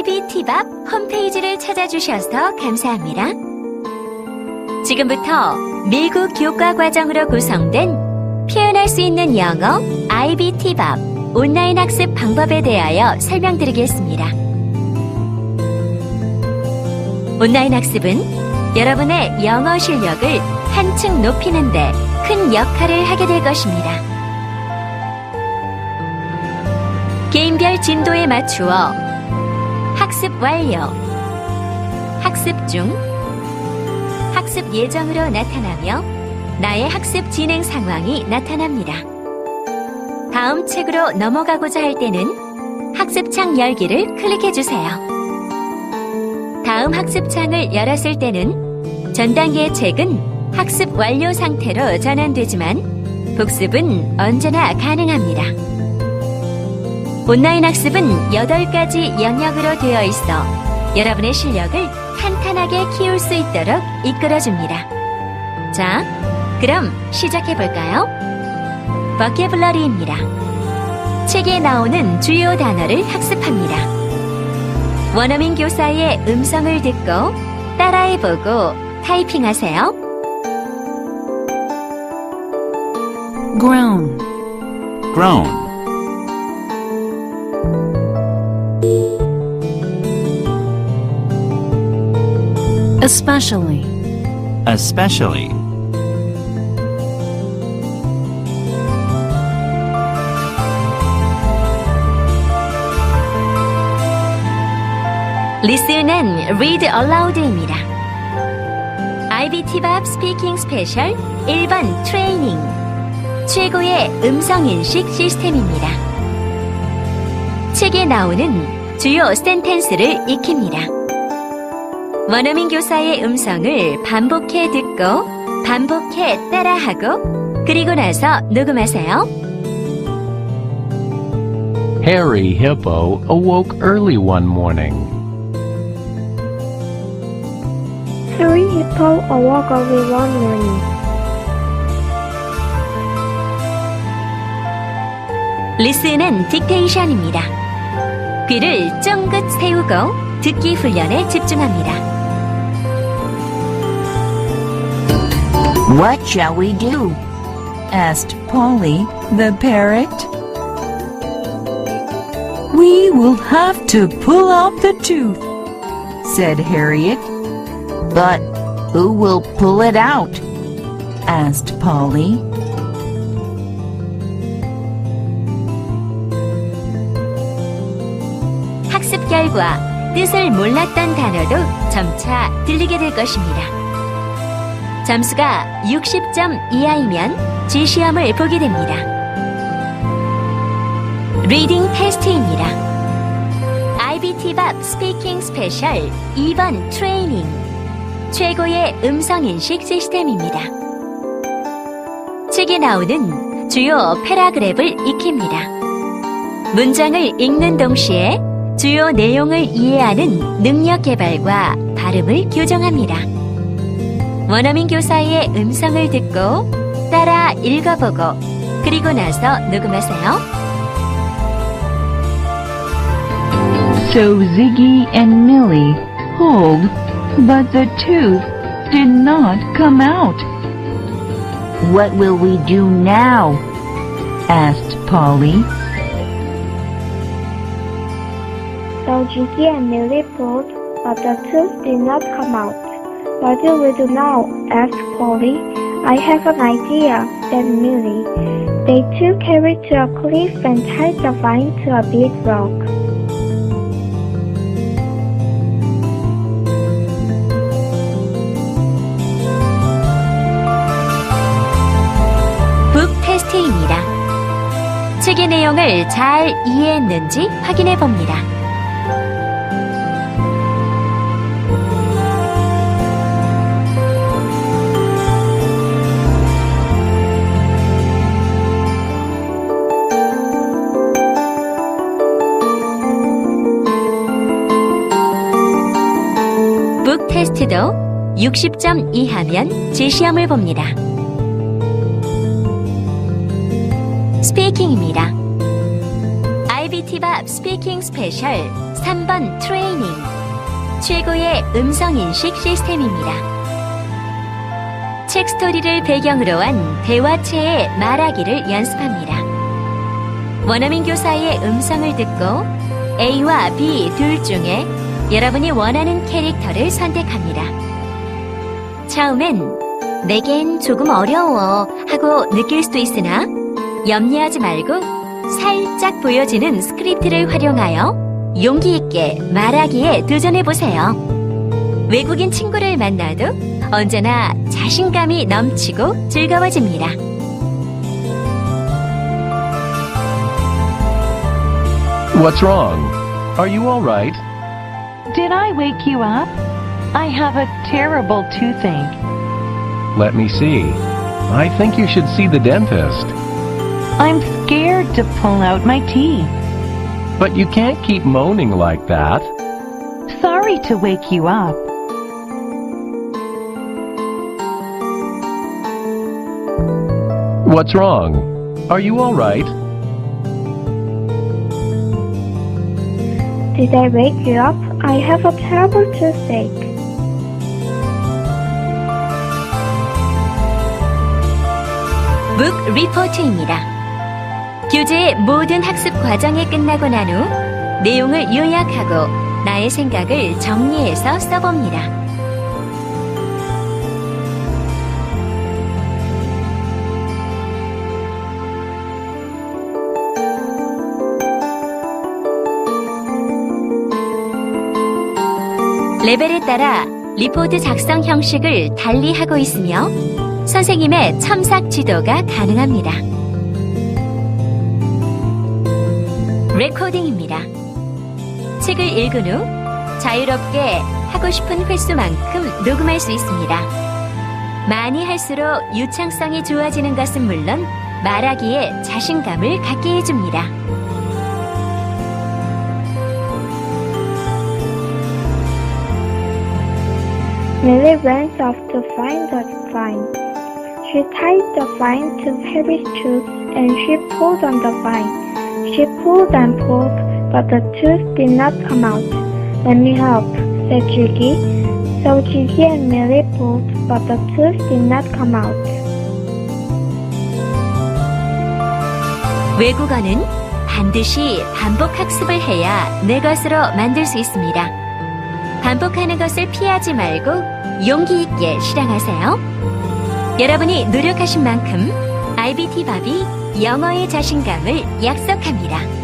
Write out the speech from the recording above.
IBT밥 홈페이지를 찾아주셔서 감사합니다. 지금부터 미국 교과 과정으로 구성된 표현할 수 있는 영어 IBT밥 온라인 학습 방법에 대하여 설명드리겠습니다. 온라인 학습은 여러분의 영어 실력을 한층 높이는데 큰 역할을 하게 될 것입니다. 개인별 진도에 맞추어 학습 완료, 학습 중, 학습 예정으로 나타나며 나의 학습 진행 상황이 나타납니다. 다음 책으로 넘어가고자 할 때는 학습창 열기를 클릭해 주세요. 다음 학습창을 열었을 때는 전 단계의 책은 학습 완료 상태로 전환되지만 복습은 언제나 가능합니다. 온라인 학습은 8가지 영역으로 되어 있어 여러분의 실력을 탄탄하게 키울 수 있도록 이끌어줍니다. 자, 그럼 시작해 볼까요? 버케블러리입니다. 책에 나오는 주요 단어를 학습합니다. 원어민 교사의 음성을 듣고 따라해보고 타이핑하세요. grown, grown, especially, especially, Listen and read aloud입니다. IBT밥 스피킹 스페셜 1번 트레이닝 최고의 음성 인식 시스템입니다. 책에 나오는 주요 센텐스를 익힙니다. 원어민 교사의 음성을 반복해 듣고 반복해 따라하고 그리고 나서 녹음하세요. Harry Hippo awoke early one morning. Harry Hippo awoke early one morning. 리슨은 딕테이션입니다. 귀를 쫑긋 세우고 듣기 훈련에 집중합니다. What shall we do? asked Polly the parrot. We will have to pull out the tooth, said Harriet, But who will pull it out? asked Polly. 학습 결과 뜻을 몰랐던 단어도 점차 들리게 될 것입니다. 점수가 60점 이하이면 지시험을 보게 됩니다. 리딩 테스트입니다. IBT밥 스피킹 스페셜 2번 트레이닝 최고의 음성 인식 시스템입니다. 책에 나오는 주요 패라그랩을 익힙니다. 문장을 읽는 동시에 주요 내용을 이해하는 능력 개발과 발음을 교정합니다. 원어민 교사의 음성을 듣고 따라 읽어보고 그리고 나서 녹음하세요. So Ziggy and Millie pulled, but the tooth did not come out. What will we do now? asked Polly. So Jiggy and Millie pulled, but the tooth did not come out. What do we do now? asked Polly. I have an idea, said Millie. They two carried to a cliff and tied the vine to a big rock. 북 테스트입니다. 책의 내용을 잘 이해했는지 확인해 봅니다. 북 테스트도 60점 이하면 지시험을 봅니다. 스피킹입니다. IB IBT밥 스피킹 스페셜 3번 트레이닝. 최고의 음성인식 시스템입니다. 책 스토리를 배경으로 한 대화체의 말하기를 연습합니다. 원어민 교사의 음성을 듣고 A와 B 둘 중에 여러분이 원하는 캐릭터를 선택합니다. 처음엔 내겐 조금 어려워 하고 느낄 수도 있으나 염려하지 말고 살짝 보여지는 스크립트를 활용하여 용기 있게 말하기에 도전해 보세요. 외국인 친구를 만나도 언제나 자신감이 넘치고 즐거워집니다. What's wrong? Are you all right? Did I wake you up? I have a terrible toothache. Let me see. I think you should see the dentist. I'm scared to pull out my teeth. But you can't keep moaning like that. Sorry to wake you up. What's wrong? Are you all right? Did I wake you up? I have a terrible toothache. 북 리포트입니다. 교재의 모든 학습 과정이 끝나고 난 후 내용을 요약하고 나의 생각을 정리해서 써봅니다. 레벨에 따라 리포트 작성 형식을 달리 하고 있으며 선생님의 첨삭 지도가 가능합니다. 레코딩입니다. 책을 읽은 후 자유롭게 하고 싶은 횟수만큼 녹음할 수 있습니다. 많이 할수록 유창성이 좋아지는 것은 물론 말하기에 자신감을 갖게 해줍니다. Millie ran off to find the vine. She tied the vine to Harry's tooth and she pulled on the vine. She pulled and pulled, but the tooth did not come out. Let me help, said Jiggy. So Jiggy and Millie pulled, but the tooth did not come out. 외국어는 반드시 반복 학습을 해야 내 것으로 만들 수 있습니다. 반복하는 것을 피하지 말고 용기 있게 실행하세요. 여러분이 노력하신 만큼 IBT 밥이 영어의 자신감을 약속합니다.